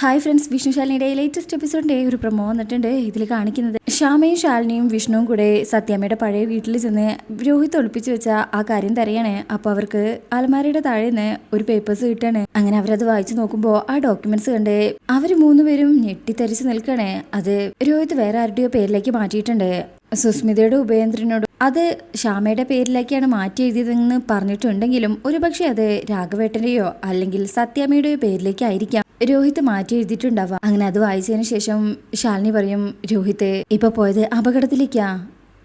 Hi friends Vishnu ശാലിനിയുടെ latest എപ്പിസോഡിന്റെ ഒരു പ്രമോ വന്നിട്ടുണ്ട്. ഇതിൽ കാണിക്കുന്നത് ശ്യാമയും ശാലിനിയും വിഷ്ണുവും കൂടെ സത്യാമ്മയുടെ പഴയ വീട്ടിൽ ചെന്ന് രോഹിത് ഒളിപ്പിച്ചു വെച്ച ആ കാര്യം തരയാണ്. അപ്പോൾ അവർക്ക് അലമാരയുടെ താഴെ നിന്ന് ഒരു പേപ്പേഴ്സ് കിട്ടാണ്. അങ്ങനെ അവരത് വായിച്ചു നോക്കുമ്പോൾ ആ ഡോക്യുമെന്റ്സ് കണ്ട് അവർ മൂന്നുപേരും ഞെട്ടിത്തരിച്ച് നിൽക്കണേ. അത് രോഹിത് വേറെ ആരുടെയോ പേരിലേക്ക് മാറ്റിയിട്ടുണ്ട്. സുസ്മിതയുടെ ഉപേന്ദ്രനോട് അത് ശ്യാമയുടെ പേരിലേക്കാണ് മാറ്റി എഴുതിയതെന്ന് പറഞ്ഞിട്ടുണ്ടെങ്കിലും ഒരുപക്ഷെ അത് രാഘവേട്ടന്റെയോ അല്ലെങ്കിൽ സത്യാമ്മയുടെയോ പേരിലേക്കായിരിക്കാം. രോഹിത് മാറ്റി എഴുതിയിട്ടുണ്ടാവുക അങ്ങനെ അത് വായിച്ചതിന് ശേഷം ശാലിനി പറയും രോഹിത് ഇപ്പൊ പോയത് അപകടത്തിലേക്കാ.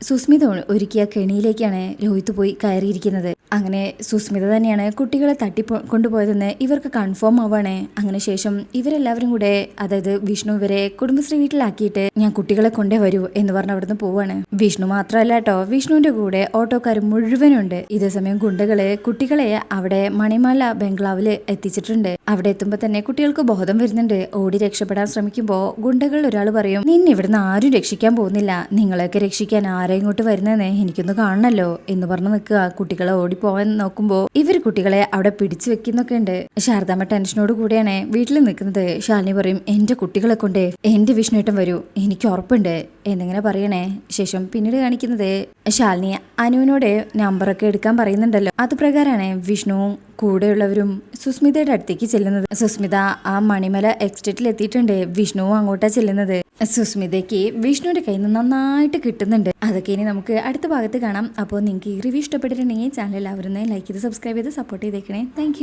സുസ്മിത ഒരുക്കിയ കെണിയിലേക്കാണ് രോഹിത് പോയി കയറിയിരിക്കുന്നത്. അങ്ങനെ സുസ്മിത തന്നെയാണ് കുട്ടികളെ തട്ടി കൊണ്ടുപോയതെന്ന് ഇവർക്ക് കൺഫേം ആവാണ്. അങ്ങനെ ശേഷം ഇവരെല്ലാവരും കൂടെ അതായത് വിഷ്ണു ഇവരെ കുടുംബശ്രീ വീട്ടിലാക്കിയിട്ട് ഞാൻ കുട്ടികളെ കൊണ്ടേ വരൂ എന്ന് പറഞ്ഞ് അവിടുന്ന് പോവാണ്. വിഷ്ണു മാത്രമല്ല കേട്ടോ വിഷ്ണുവിന്റെ കൂടെ ഓട്ടോക്കാർ മുഴുവനുണ്ട്. ഇതേസമയം ഗുണ്ടകൾ കുട്ടികളെ അവിടെ മണിമാല ബംഗ്ലാവിൽ എത്തിച്ചിട്ടുണ്ട്. അവിടെ എത്തുമ്പോൾ തന്നെ കുട്ടികൾക്ക് ബോധം വരുന്നുണ്ട്. ഓടി രക്ഷപ്പെടാൻ ശ്രമിക്കുമ്പോൾ ഗുണ്ടകൾ ഒരാൾ പറയും നിന്നെ ഇവിടുന്ന് ആരും രക്ഷിക്കാൻ പോകുന്നില്ല. നിങ്ങളെയൊക്കെ രക്ഷിക്കാൻ ആരെ ഇങ്ങോട്ട് വരുന്നതെന്ന് എനിക്കൊന്ന് കാണണല്ലോ എന്ന് പറഞ്ഞ് നിൽക്കുക. കുട്ടികളെ ഓടിപ്പോവാൻ നോക്കുമ്പോൾ ഇവർ കുട്ടികളെ അവിടെ പിടിച്ചു വെക്കുന്നൊക്കെ ഉണ്ട്. ശാരദാമ്മ ടെൻഷനോട് കൂടിയാണ് വീട്ടിൽ നിൽക്കുന്നത്. ശാലിനി പറയും എന്റെ കുട്ടികളെ കൊണ്ട് എന്റെ വിഷ്ണുട്ടം വരൂ. എനിക്ക് ഉറപ്പുണ്ട് എന്നിങ്ങനെ പറയണേ. ശേഷം പിന്നീട് കാണിക്കുന്നത് ശാലിനി അനുവിനോട് നമ്പറൊക്കെ എടുക്കാൻ പറയുന്നുണ്ടല്ലോ. അത് പ്രകാരമാണ് വിഷ്ണുവും കൂടെയുള്ളവരും സുസ്മിതയുടെ അടുത്തേക്ക് ചെല്ലുന്നത്. സുസ്മിത ആ മണിമല എക്സ്റ്റേറ്റിൽ എത്തിയിട്ടുണ്ട്. വിഷ്ണുവും അങ്ങോട്ടാ ചെല്ലുന്നത്. സുസ്മിതയ്ക്ക് വിഷ്ണുവിന്റെ കയ്യിൽ നിന്ന് നന്നായിട്ട് കിട്ടുന്നുണ്ട്. അതൊക്കെ ഇനി നമുക്ക് അടുത്ത ഭാഗത്ത് കാണാം. അപ്പോൾ നിങ്ങൾക്ക് ഈ റിവ്യൂ ഇഷ്ടപ്പെട്ടിട്ടുണ്ടെങ്കിൽ ചാനൽ എല്ലാവരും ലൈക്ക് ചെയ്ത് സബ്സ്ക്രൈബ് ചെയ്ത് സപ്പോർട്ട് ചെയ്തേക്കണേ. താങ്ക്